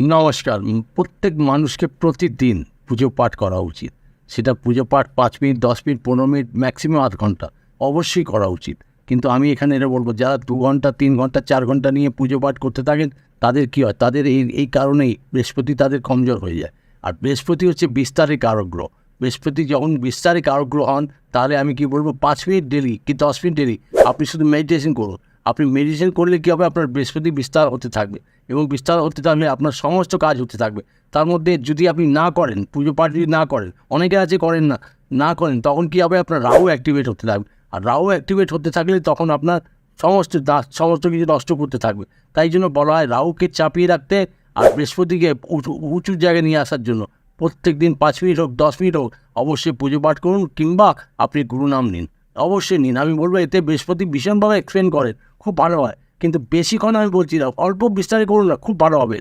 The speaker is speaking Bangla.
নমস্কার। প্রত্যেক মানুষকে প্রতিদিন পুজো পাঠ করা উচিত। সেটা পুজো পাঠ পাঁচ মিনিট, দশ মিনিট, পনেরো মিনিট ম্যাক্সিমাম আধ ঘণ্টা। অবশ্যই করা উচিত। কিন্তু আমি এখানে এটা বলব, যারা দু ঘণ্টা, তিন ঘণ্টা, চার ঘণ্টা নিয়ে পুজো পাঠ করতে থাকেন, তাদের কী হয়? তাদের এই এই কারণেই বৃহস্পতি তাদের কমজোর হয়ে যায়। আর বৃহস্পতি হচ্ছে বিস্তারিক আরোগ্য। বৃহস্পতি যখন বিস্তারিক আরোগ্য হন, তাহলে আমি কি বলব, পাঁচ মিনিট ডেলি কি দশ মিনিট ডেলি আপনি শুধু মেডিটেশন করুন। আপনি মেডিটেশন করলে কী হবে? আপনার বৃহস্পতি বিস্তার হতে থাকবে এবং বিস্তার হতে থাকলে আপনার সমস্ত কাজ হতে থাকবে। তার মধ্যে যদি আপনি না করেন, পুজো পাঠ যদি না করেন, অনেকে আছে করেন না না করেন, তখন কী হবে? আপনার রাহু অ্যাক্টিভেট হতে থাকবে। আর রাহু অ্যাক্টিভেট হতে থাকলে তখন আপনার সমস্ত সমস্ত কিছু নষ্ট করতে থাকবে। তাই জন্য বলা হয় রাহুকে চাপিয়ে রাখতে আর বৃহস্পতিকে উঁচু জায়গায় নিয়ে আসার জন্য প্রত্যেক দিন পাঁচ মিনিট হোক, দশ মিনিট হোক, অবশ্যই পুজো পাঠ করুন কিংবা আপনি গুরুনাম নিন। অবশ্যই নিন। আমি বলব এতে বৃহস্পতি ভীষণভাবে এক্সপ্লেন করেন খুব ভালো হয়। কিন্তু বেশিক্ষণ আমি বলছি না, অল্প বিস্তারে করুন না, খুব ভালো হবে।